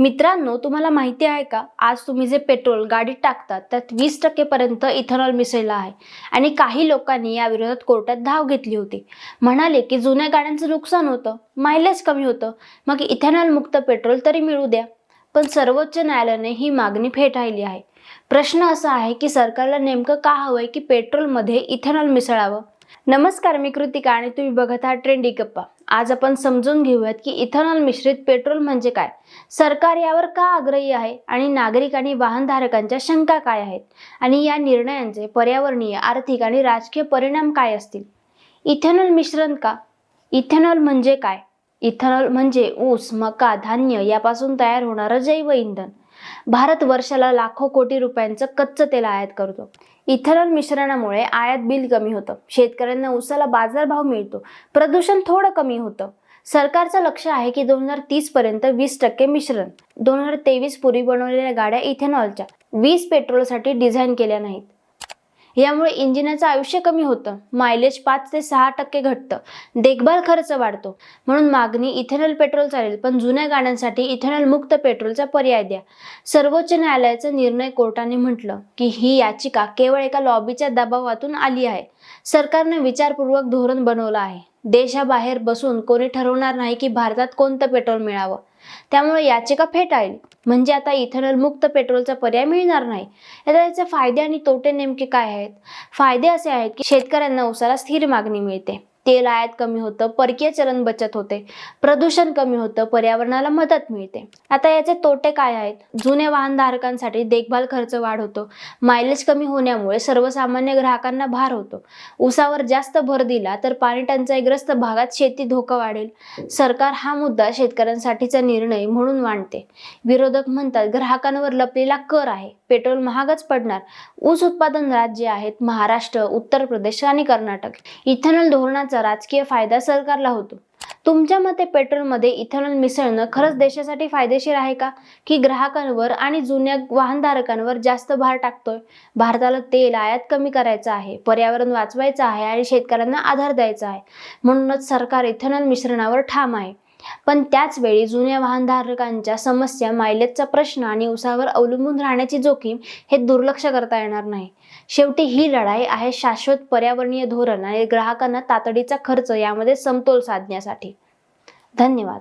मित्रांनो तुम्हाला माहिती आहे का? आज तुम्ही जे पेट्रोल गाडीत टाकतात त्यात वीस टक्केपर्यंत इथेनॉल मिसळलं आहे. आणि काही लोकांनी या विरोधात कोर्टात धाव घेतली होती. म्हणाले की जुन्या गाड्यांचं नुकसान होतं मायलेज कमी होतं. मग इथेनॉल मुक्त पेट्रोल तरी मिळू द्या. पण सर्वोच्च न्यायालयाने ही मागणी फेटाळली आहे. प्रश्न असा आहे की सरकारला नेमकं का हवंय की पेट्रोलमध्ये इथेनॉल मिसळावं? नमस्कार मी कृतिका आणि तुम्ही बघत आहात ट्रेंडी गप्पा. आज आपण समजून घेऊयात की इथेनॉल मिश्रित पेट्रोल म्हणजे काय? सरकार यावर का आग्रही आहे? आणि नागरिक आणि वाहनधारकांच्या शंका काय आहेत? आणि या निर्णयांचे पर्यावरणीय आर्थिक आणि राजकीय परिणाम काय असतील? इथेनॉल मिश्रण का? इथेनॉल म्हणजे काय? इथेनॉल म्हणजे ऊस मका धान्य यापासून तयार होणारं जैव इंधन भारत वर्षाला लाखो कोटी रुपयांचं कच्चं तेल आयात करतो. इथेनॉल मिश्रणामुळे आयात बिल कमी होतं. शेतकऱ्यांना ऊसाला बाजारभाव मिळतो. प्रदूषण थोडं कमी होतं. सरकारचं लक्ष आहे की दोन हजार तीस पर्यंत वीस टक्के मिश्रण दोन हजार तेवीस पूर्वी बनवलेल्या गाड्या इथेनॉलच्या. वीस पेट्रोलसाठी डिझाईन केल्या नाहीत. यामुळे इंजिनाचं आयुष्य कमी होतं. मायलेज पाच ते सहा टक्के घटतं. देखभाल खर्च वाढतो. म्हणून मागणी इथेनॉल पेट्रोल चालेल पण जुन्या गाड्यांसाठी इथेनॉल मुक्त पेट्रोलचा पर्याय द्या. सर्वोच्च न्यायालयाचा निर्णय कोर्टाने म्हटलं की ही याचिका केवळ एका लॉबीच्या दबावातून आली आहे. सरकारने विचारपूर्वक धोरण बनवलं आहे. देशाबाहेर बसून कोणी ठरवणार नाही की भारतात कोणतं पेट्रोल मिळावं. त्यामुळे याचिका फेटाळली. म्हणजे आता इथेनॉल मुक्त पेट्रोलचा पर्याय मिळणार नाही. आता याचे फायदे आणि तोटे नेमके काय आहेत? फायदे असे आहेत की शेतकऱ्यांना उसाला स्थिर मागणी मिळते. तेल आयात कमी होतं परकीय चलन बचत होते प्रदूषण कमी होतं पर्यावरणाला मदत मिळते. आता याचे तोटे काय आहेत? जुन्या वाहनधारकांसाठी देखभाल खर्च वाढ होतो मायलेज कमी होण्यामुळे सर्वसामान्य ग्राहकांना भार होतो. उसावर जास्त भर दिला तर पाणी टंचाईग्रस्त भागात शेती धोका वाढेल. सरकार हा मुद्दा शेतकऱ्यांसाठीचा निर्णय म्हणून मांडते. विरोधक म्हणतात ग्राहकांवर लपलेला कर आहे पेट्रोल महागच पडणार. ऊस उत्पादन राज्य आहेत महाराष्ट्र उत्तर प्रदेश आणि कर्नाटक. इथेनॉल धोरणाचा राजकीय फायदा सरकारला होतो. तुमच्या मते पेट्रोलमध्ये इथेनॉल मिसळणं खरंच देशासाठी फायदेशीर आहे का? की ग्राहकांवर आणि जुन्या वाहनधारकांवर जास्त भार टाकतोय? भारताला तेल आयात कमी करायचं आहे पर्यावरण वाचवायचं आहे आणि शेतकऱ्यांना आधार द्यायचा आहे. म्हणूनच सरकार इथेनॉल मिश्रणावर ठाम आहे. पण त्याच वेळी जुन्या वाहनधारकांच्या समस्या मायलेजचा प्रश्न आणि उसावर अवलंबून राहण्याची जोखीम हे दुर्लक्ष करता येणार नाही. शेवटी ही लढाई आहे शाश्वत पर्यावरणीय धोरण आणि ग्राहकांना तातडीचा खर्च यामध्ये समतोल साधण्यासाठी. धन्यवाद.